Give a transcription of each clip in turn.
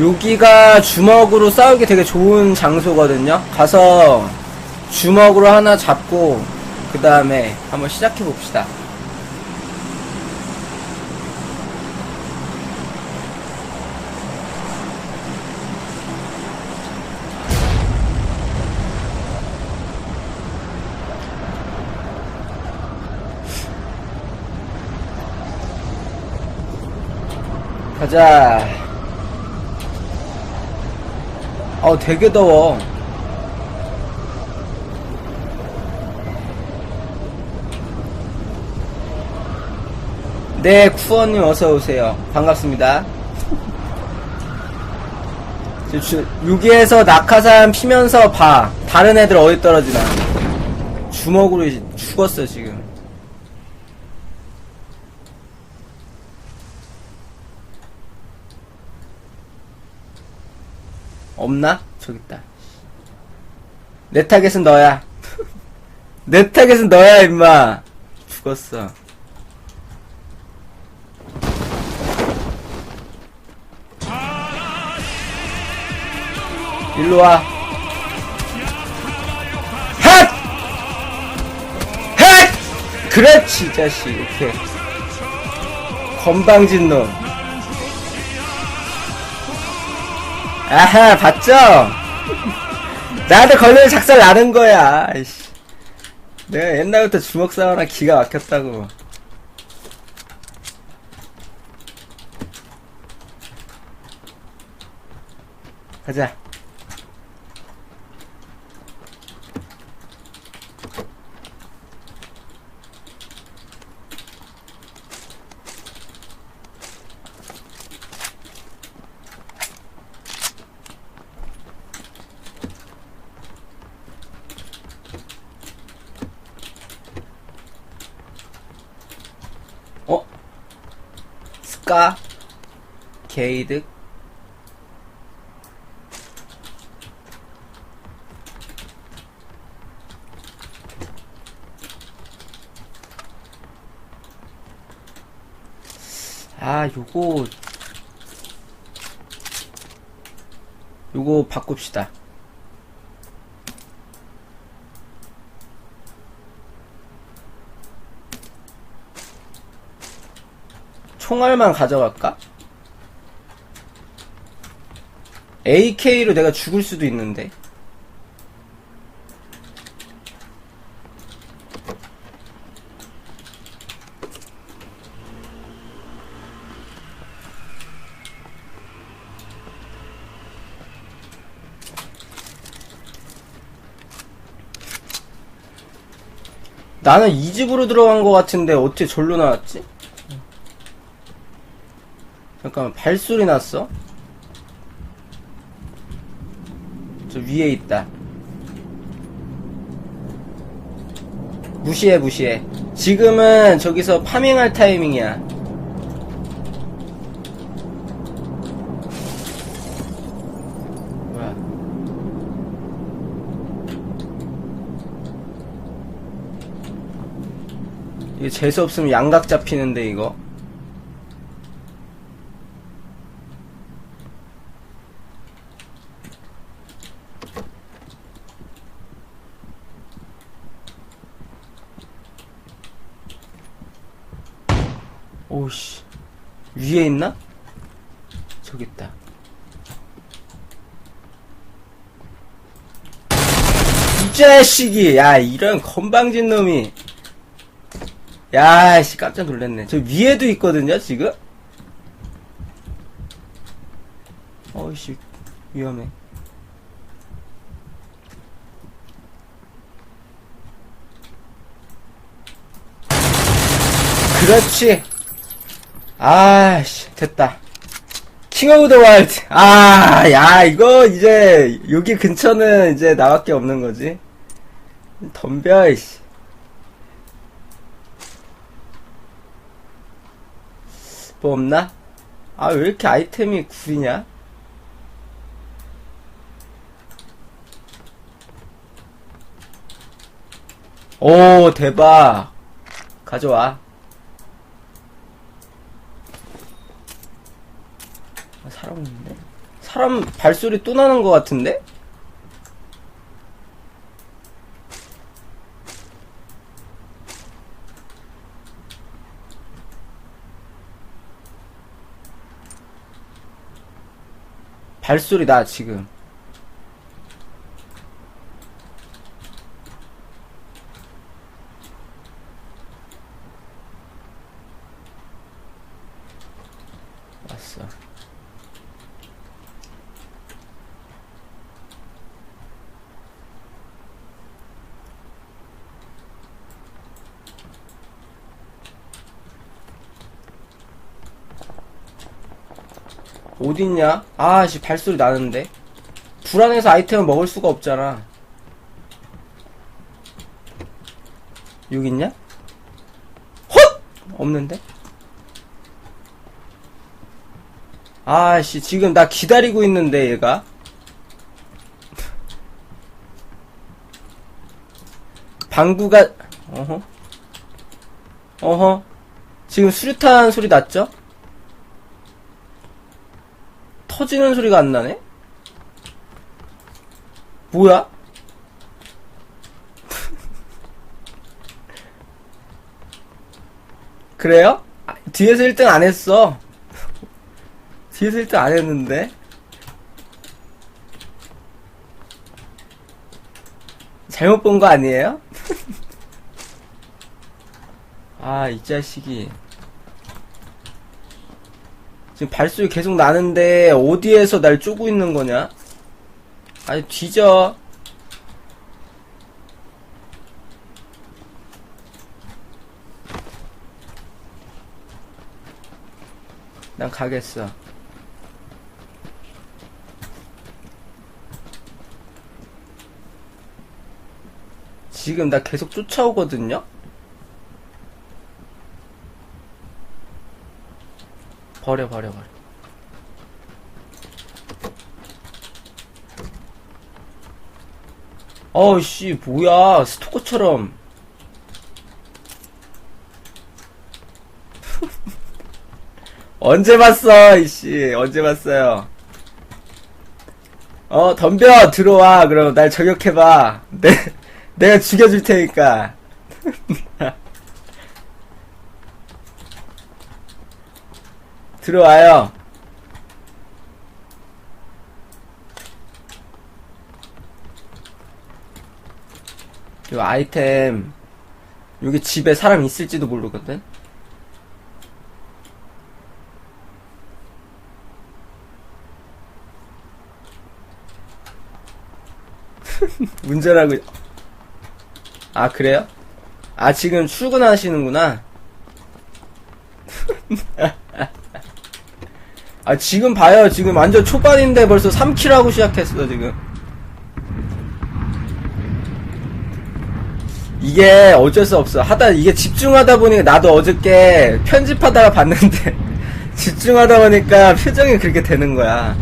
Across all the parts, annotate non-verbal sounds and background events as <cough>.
여기가 주먹으로 싸우기 되게 좋은 장소거든요. 가서 주먹으로 하나 잡고 그 다음에 한번 시작해 봅시다. 가자. 어, 되게 더워. 네, 쿠어님 어서오세요. 반갑습니다. 저 주- 여기에서 낙하산 피면서 봐. 다른 애들 어디 떨어지나. 주먹으로 죽었어, 지금. 없나? 저기 있다. 내 타겟은 너야. <laughs> 내 타겟은 너야, 임마. 죽었어. 일로 와. 핫! 핫! 그렇지, 이 자식. 이렇게. 건방진 놈. 아하, 봤죠? 나한테 걸리면 작살 나는 거야. 아이씨. 내가 옛날부터 주먹 싸우나 기가 막혔다고. 가자. 어? 스카? 게이드? 아, 요거, 요거 바꿉시다. 총알만 가져갈까? AK로 내가 죽을 수도 있는데. 나는 이 집으로 들어간 것 같은데 어떻게 절로 나왔지? 잠깐만 발소리 났어? 저 위에 있다. 무시해 무시해. 지금은 저기서 파밍할 타이밍이야. 뭐야? 이거 재수 없으면 양각 잡히는데 이거 오씨. 위에 있나? 저기 있다. 이 자식이! 야 이런 건방진 놈이. 야씨 깜짝 놀랐네. 저 위에도 있거든요 지금? 어이씨 위험해. 그렇지 아씨 됐다. 킹 오브 더 와일드 아 야 이거 이제 여기 근처는 이제 나밖에 없는 거지. 덤벼 이씨. 뭐 없나? 아 왜 이렇게 아이템이 구리냐? 오 대박. 가져와 사람 발소리 또 나는 것 같은데? 발소리 나 지금 왔어 어딨냐? 아씨 발소리 나는데 불안해서 아이템을 먹을 수가 없잖아 여기 있냐? 헛! 없는데? 아씨 지금 나 기다리고 있는데 얘가 방구가 어허 어허 지금 수류탄 소리 났죠? 터지는 소리가 안 나네? 뭐야? <laughs> 그래요? 아, 뒤에서 1등 안 했어. <laughs> 뒤에서 1등 안 했는데? 잘못 본 거 아니에요? <laughs> 아, 이 자식이. 지금 발소리 계속 나는데, 어디에서 날 쪼고 있는 거냐? 아니, 뒤져. 난 가겠어. 지금 나 계속 쫓아오거든요? 버려, 버려, 버려. 어우씨, 뭐야, 스토커처럼. <laughs> 언제 봤어, 이씨, 언제 봤어요? 어, 덤벼, 들어와, 그럼 날 저격해봐. 내, 내가 죽여줄 테니까. <laughs> 들어와요. 요 아이템, 여기 집에 사람 있을지도 모르거든? <laughs> 운전하고, 아, 그래요? 아, 지금 출근하시는구나. <laughs> 아, 지금 봐요. 지금 완전 초반인데 벌써 3킬 하고 시작했어, 지금. 이게 어쩔 수 없어. 하다, 이게 집중하다 보니까 나도 어저께 편집하다가 봤는데, <laughs> 집중하다 보니까 표정이 그렇게 되는 거야.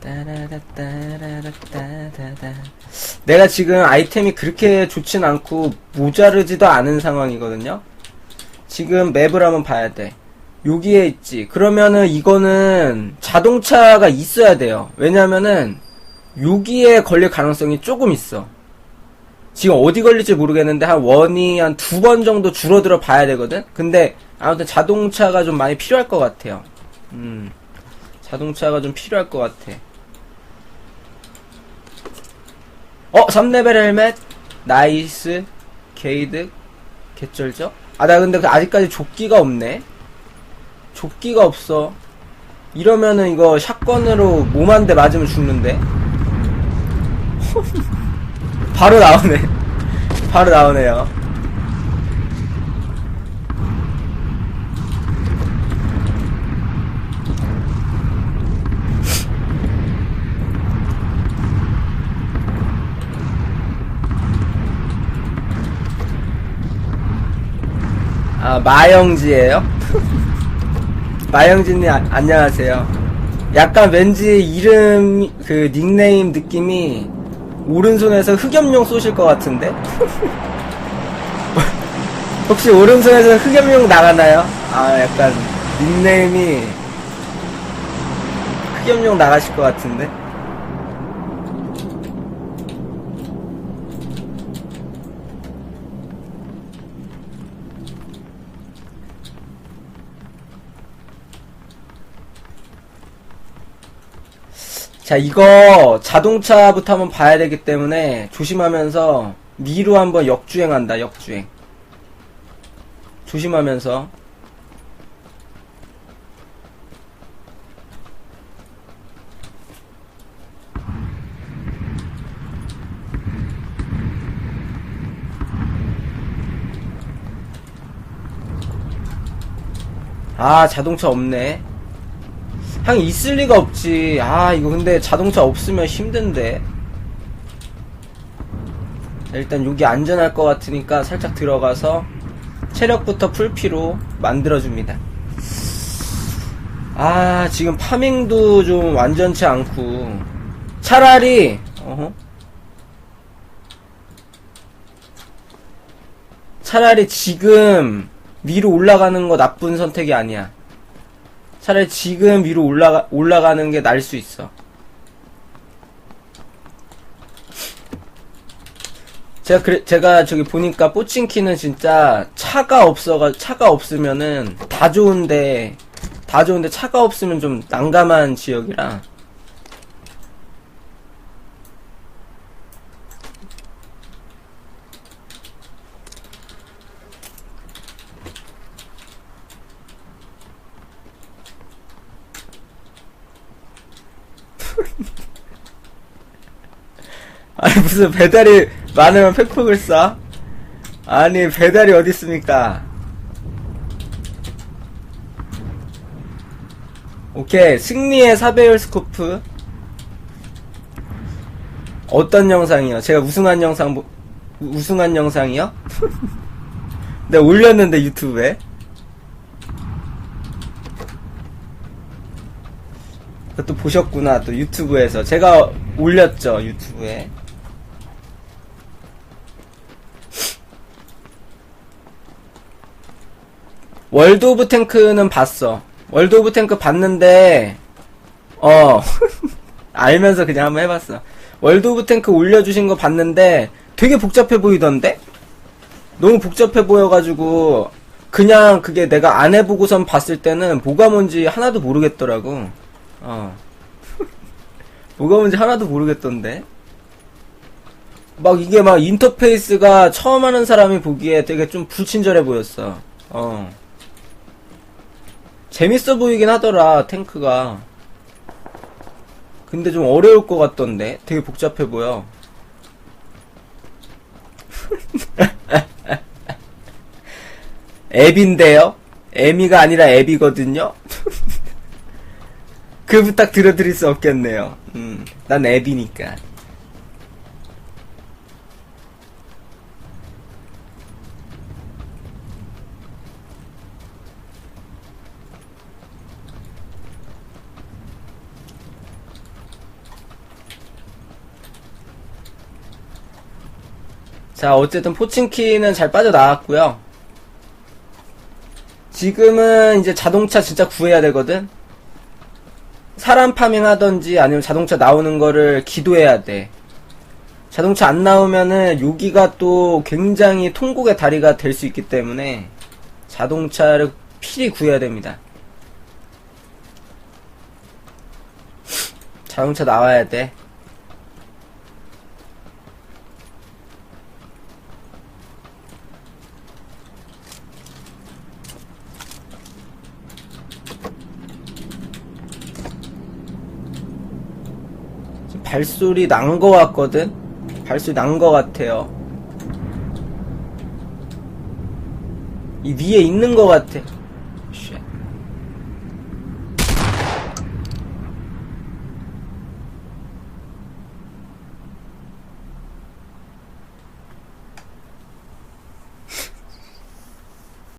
따라라따라라따다다. 내가 지금 아이템이 그렇게 좋진 않고 모자르지도 않은 상황이거든요. 지금 맵을 한번 봐야 돼. 여기에 있지. 그러면은 이거는 자동차가 있어야 돼요. 왜냐면은 여기에 걸릴 가능성이 조금 있어. 지금 어디 걸릴지 모르겠는데 한 원이 한 두 번 정도 줄어들어 봐야 되거든. 근데 아무튼 자동차가 좀 많이 필요할 것 같아요. 음. 자동차가 좀 필요할 것 같아. 어, 3레벨 헬멧. 나이스. 게이드. 개쩔죠? 아, 나 근데 아직까지 조끼가 없네. 조끼가 없어. 이러면은 이거 샷건으로 몸 한 대 맞으면 죽는데. <laughs> 바로 나오네. 바로 나오네요. 아, 마영지예요? <laughs> 마영지님 아- 안녕하세요. 약간 왠지 이름 그 닉네임 느낌이 오른손에서 흑염룡 쏘실 것 같은데? <laughs> 혹시 오른손에서 흑염룡 나가나요? 아 약간 닉네임이 흑염룡 나가실 것 같은데? 자, 이거 자동차부터 한번 봐야 되기 때문에 조심하면서 미로 한번 역주행한다, 역주행. 조심하면서. 아, 자동차 없네. 형 있을 리가 없지. 아 이거 근데 자동차 없으면 힘든데. 자, 일단 여기 안전할 것 같으니까 살짝 들어가서 체력부터 풀피로 만들어줍니다. 아 지금 파밍도 좀 완전치 않고 차라리 어허. 차라리 지금 위로 올라가는 거 나쁜 선택이 아니야. 차라리 지금 위로 올라가, 올라가는 게 나을 수 있어. 제가, 그래, 제가 저기 보니까 뽀칭키는 진짜 차가 없어가, 차가 없으면은 다 좋은데, 다 좋은데 차가 없으면 좀 난감한 지역이라. 아니 무슨 배달이 많으면 팩폭을 쏴? 아니 배달이 어디 있습니까? 오케이 승리의 사배율 스코프 어떤 영상이요? 제가 우승한 영상 보- 우승한 영상이요? <laughs> 내가 올렸는데 유튜브에 그것도 보셨구나 또 유튜브에서 제가 올렸죠 유튜브에 월드 오브 탱크는 봤어. 월드 오브 탱크 봤는데, 어, <laughs> 알면서 그냥 한번 해봤어. 월드 오브 탱크 올려주신 거 봤는데 되게 복잡해 보이던데? 너무 복잡해 보여가지고, 그냥 그게 내가 안 해보고선 봤을 때는 뭐가 뭔지 하나도 모르겠더라고. 어. <laughs> 뭐가 뭔지 하나도 모르겠던데? 막 이게 막 인터페이스가 처음 하는 사람이 보기에 되게 좀 불친절해 보였어. 어. 재밌어 보이긴 하더라, 탱크가. 근데 좀 어려울 것 같던데? 되게 복잡해 보여. <laughs> 앱인데요? 에미가 아니라 앱이거든요? <laughs> 그 부탁 들어드릴 수 없겠네요. 음, 난 앱이니까. 자, 어쨌든 포칭키는 잘 빠져나왔고요. 지금은 이제 자동차 진짜 구해야 되거든? 사람 파밍 하던지 아니면 자동차 나오는 거를 기도해야 돼. 자동차 안 나오면은 여기가 또 굉장히 통곡의 다리가 될 수 있기 때문에 자동차를 필히 구해야 됩니다. 자동차 나와야 돼. 발소리 난 거 같거든? 발소리 난 거 같아요. 이 위에 있는 거 같아. 쉣.